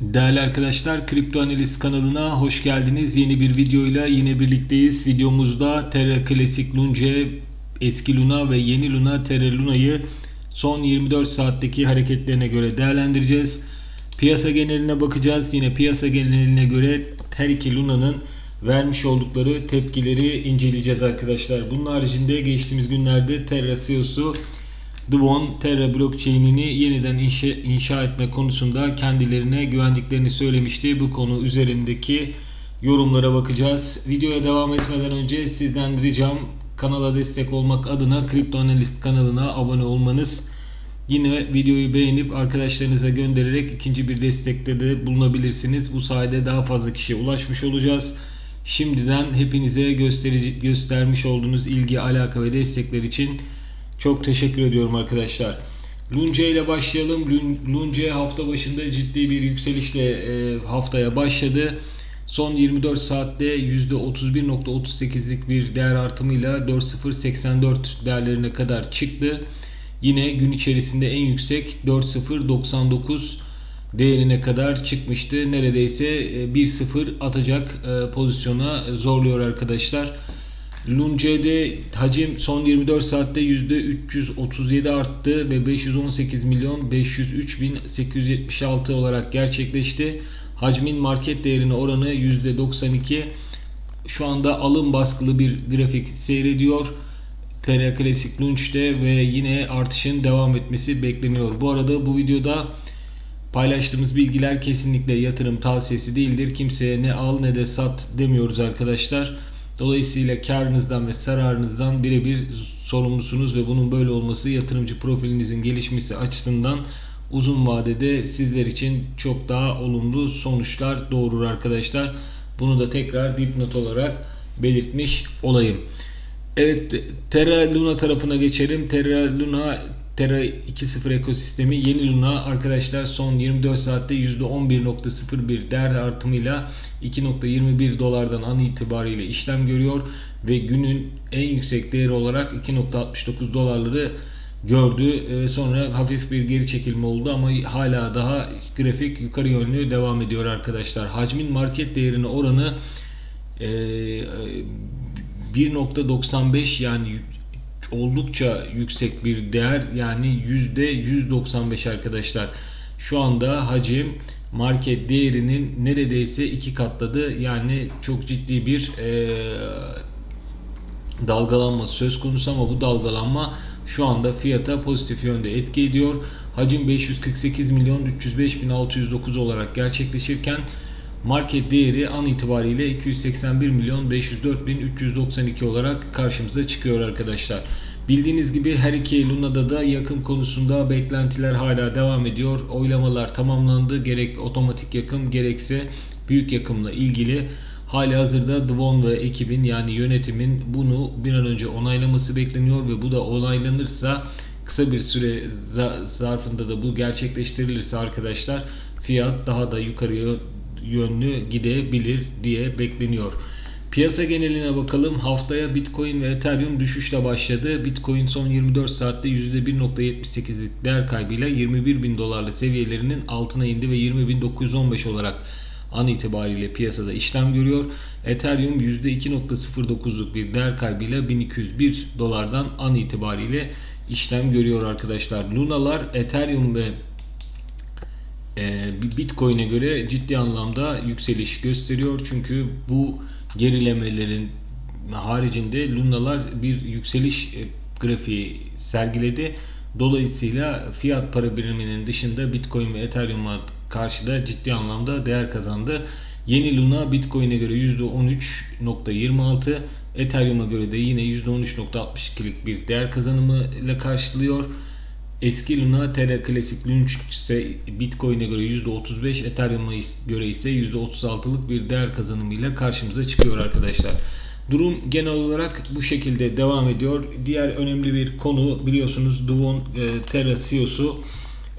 Değerli arkadaşlar, Kripto Analiz kanalına hoş geldiniz. Yeni bir videoyla yine birlikteyiz. Videomuzda Terra Classic Lunge, eski Luna ve yeni Luna Terra Luna'yı son 24 saatteki hareketlerine göre değerlendireceğiz. Piyasa geneline bakacağız. Yine piyasa geneline göre her iki Luna'nın vermiş oldukları tepkileri inceleyeceğiz arkadaşlar. Bunun haricinde geçtiğimiz günlerde Terra CEO'su Dwon Terra blockchain'ini yeniden inşa, inşa etme konusunda kendilerine güvendiklerini söylemişti. Bu konu üzerindeki yorumlara bakacağız. Videoya devam etmeden önce sizden ricam kanala destek olmak adına Kripto Analist kanalına abone olmanız. Yine videoyu beğenip arkadaşlarınıza göndererek ikinci bir destekte de bulunabilirsiniz. Bu sayede daha fazla kişiye ulaşmış olacağız. Şimdiden hepinize gösterici, göstermiş olduğunuz ilgi, alaka ve destekler için çok teşekkür ediyorum arkadaşlar. Lunce ile başlayalım. Lun- Lunce hafta başında ciddi bir yükselişle e, haftaya başladı. Son 24 saatte %31.38'lik bir değer artımıyla 4.084 değerlerine kadar çıktı. Yine gün içerisinde en yüksek 4.099 değerine kadar çıkmıştı. Neredeyse e, 1-0 atacak e, pozisyona zorluyor arkadaşlar. Lunce'de hacim son 24 saatte %337 arttı ve 518 milyon 503 bin 876 olarak gerçekleşti. Hacmin market değerine oranı %92. Şu anda alım baskılı bir grafik seyrediyor. TR Classic Launch'te ve yine artışın devam etmesi bekleniyor. Bu arada bu videoda paylaştığımız bilgiler kesinlikle yatırım tavsiyesi değildir. Kimseye ne al ne de sat demiyoruz arkadaşlar. Dolayısıyla karınızdan ve zararınızdan birebir sorumlusunuz ve bunun böyle olması yatırımcı profilinizin gelişmesi açısından uzun vadede sizler için çok daha olumlu sonuçlar doğurur arkadaşlar. Bunu da tekrar dipnot olarak belirtmiş olayım. Evet Terra Luna tarafına geçelim. Terra Luna Terra 2.0 ekosistemi yeni Luna arkadaşlar son 24 saatte %11.01 değer artımıyla 2.21 dolardan an itibariyle işlem görüyor ve günün en yüksek değeri olarak 2.69 dolarları gördü. Ee, Sonra hafif bir geri çekilme oldu ama hala daha grafik yukarı yönlü devam ediyor arkadaşlar. Hacmin market değerine oranı e, 1.95 yani oldukça yüksek bir değer yani %195 arkadaşlar. Şu anda hacim market değerinin neredeyse iki katladı. Yani çok ciddi bir e, dalgalanma söz konusu ama bu dalgalanma şu anda fiyata pozitif yönde etki ediyor. Hacim 548 milyon 305 bin 609 olarak gerçekleşirken market değeri an itibariyle 281 milyon 504 bin 392 olarak karşımıza çıkıyor arkadaşlar. Bildiğiniz gibi her iki Luna'da da yakım konusunda beklentiler hala devam ediyor. Oylamalar tamamlandı. Gerek otomatik yakım gerekse büyük yakımla ilgili hali hazırda Dwon ve ekibin yani yönetimin bunu bir an önce onaylaması bekleniyor ve bu da onaylanırsa kısa bir süre za- zarfında da bu gerçekleştirilirse arkadaşlar fiyat daha da yukarıya yönlü gidebilir diye bekleniyor. Piyasa geneline bakalım. Haftaya Bitcoin ve Ethereum düşüşle başladı. Bitcoin son 24 saatte %1.78'lik değer kaybıyla 21 bin dolarlı seviyelerinin altına indi ve 20.915 olarak an itibariyle piyasada işlem görüyor. Ethereum %2.09'luk bir değer kaybıyla 1201 dolardan an itibariyle işlem görüyor arkadaşlar. Lunalar Ethereum ve Bitcoin'e göre ciddi anlamda yükseliş gösteriyor. Çünkü bu gerilemelerin haricinde Lunalar bir yükseliş e, grafiği sergiledi. Dolayısıyla fiyat para biriminin dışında Bitcoin ve Ethereum'a karşı da ciddi anlamda değer kazandı. Yeni Luna Bitcoin'e göre %13.26, Ethereum'a göre de yine %13.62'lik bir değer kazanımı ile karşılıyor. Eski Luna Terra Classic Launch ise Bitcoin'e göre %35, Ethereum'a göre ise %36'lık bir değer kazanımıyla karşımıza çıkıyor arkadaşlar. Durum genel olarak bu şekilde devam ediyor. Diğer önemli bir konu biliyorsunuz Dwon e, Terra CEO'su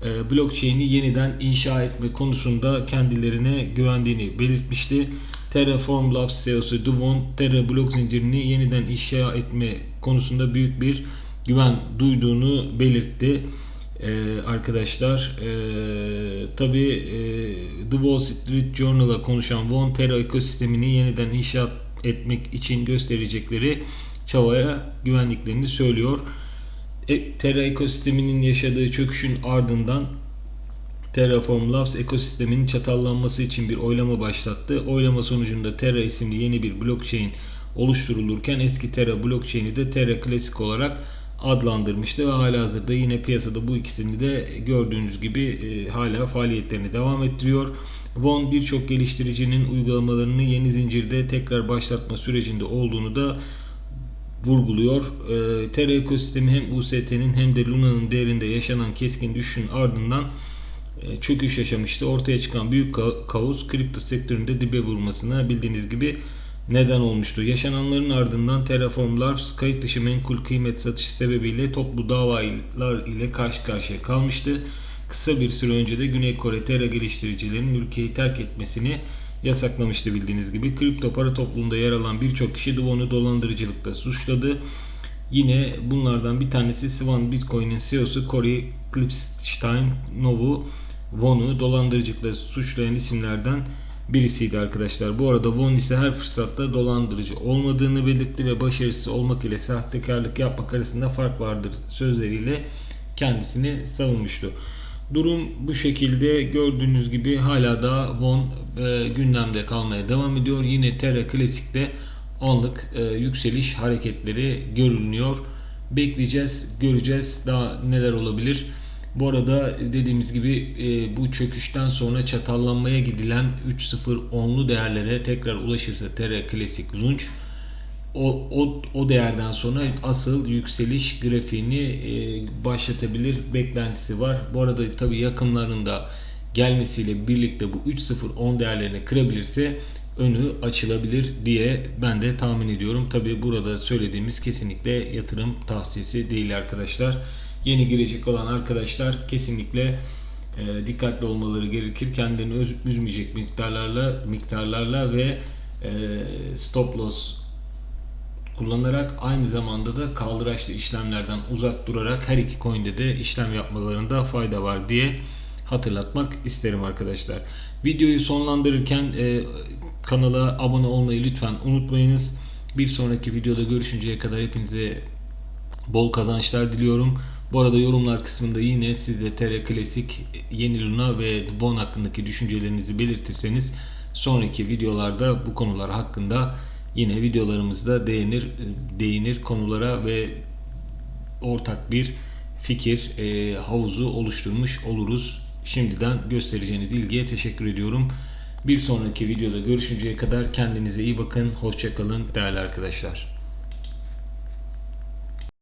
e, blockchain'i yeniden inşa etme konusunda kendilerine güvendiğini belirtmişti. Terraform Labs CEO'su Dwon Terra blok zincirini yeniden inşa etme konusunda büyük bir güven duyduğunu belirtti. Ee, arkadaşlar e, tabi The Wall Street Journal'a konuşan Von Terra ekosistemini yeniden inşaat etmek için gösterecekleri çabaya güvendiklerini söylüyor. E, Terra ekosisteminin yaşadığı çöküşün ardından Terraform Labs ekosisteminin çatallanması için bir oylama başlattı. Oylama sonucunda Terra isimli yeni bir blockchain oluşturulurken eski Terra blockchain'i de Terra Classic olarak adlandırmıştı ve halihazırda yine piyasada bu ikisini de gördüğünüz gibi e, hala faaliyetlerini devam ettiriyor. Von birçok geliştiricinin uygulamalarını yeni zincirde tekrar başlatma sürecinde olduğunu da vurguluyor. E, Terra ekosistemi hem UST'nin hem de Luna'nın değerinde yaşanan keskin düşüşün ardından e, çöküş yaşamıştı. Ortaya çıkan büyük ka- kaos kripto sektöründe dibe vurmasına bildiğiniz gibi neden olmuştu. Yaşananların ardından Terraform Labs kayıt dışı menkul kıymet satışı sebebiyle toplu davalar ile karşı karşıya kalmıştı. Kısa bir süre önce de Güney Kore Terra geliştiricilerinin ülkeyi terk etmesini yasaklamıştı bildiğiniz gibi. Kripto para topluluğunda yer alan birçok kişi Duvon'u dolandırıcılıkla suçladı. Yine bunlardan bir tanesi Swan Bitcoin'in CEO'su Cory Klippstein Novu Von'u dolandırıcılıkla suçlayan isimlerden birisiydi arkadaşlar. Bu arada Von ise her fırsatta dolandırıcı olmadığını belirtti ve başarısız olmak ile sahtekarlık yapmak arasında fark vardır sözleriyle kendisini savunmuştu. Durum bu şekilde gördüğünüz gibi hala da Von e, gündemde kalmaya devam ediyor. Yine Terra Classic'te anlık e, yükseliş hareketleri görülüyor. Bekleyeceğiz, göreceğiz daha neler olabilir. Bu arada dediğimiz gibi e, bu çöküşten sonra çatallanmaya gidilen 3.0-10'lu değerlere tekrar ulaşırsa Terra Classic Launch o, o, o değerden sonra asıl yükseliş grafiğini e, başlatabilir beklentisi var. Bu arada tabii yakınlarında gelmesiyle birlikte bu 3.0-10 değerlerini kırabilirse önü açılabilir diye ben de tahmin ediyorum. Tabii burada söylediğimiz kesinlikle yatırım tavsiyesi değil arkadaşlar. Yeni girecek olan arkadaşlar kesinlikle e, dikkatli olmaları gerekir. Kendilerini öz- üzmeyecek miktarlarla miktarlarla ve e, stop loss kullanarak aynı zamanda da kaldıraçlı işlemlerden uzak durarak her iki coin'de de işlem yapmalarında fayda var diye hatırlatmak isterim arkadaşlar. Videoyu sonlandırırken e, kanala abone olmayı lütfen unutmayınız. Bir sonraki videoda görüşünceye kadar hepinize bol kazançlar diliyorum. Bu arada yorumlar kısmında yine siz de Terra Classic, Yeni Luna ve Von hakkındaki düşüncelerinizi belirtirseniz sonraki videolarda bu konular hakkında yine videolarımızda değinir değinir konulara ve ortak bir fikir e, havuzu oluşturmuş oluruz. Şimdiden göstereceğiniz ilgiye teşekkür ediyorum. Bir sonraki videoda görüşünceye kadar kendinize iyi bakın. Hoşçakalın değerli arkadaşlar.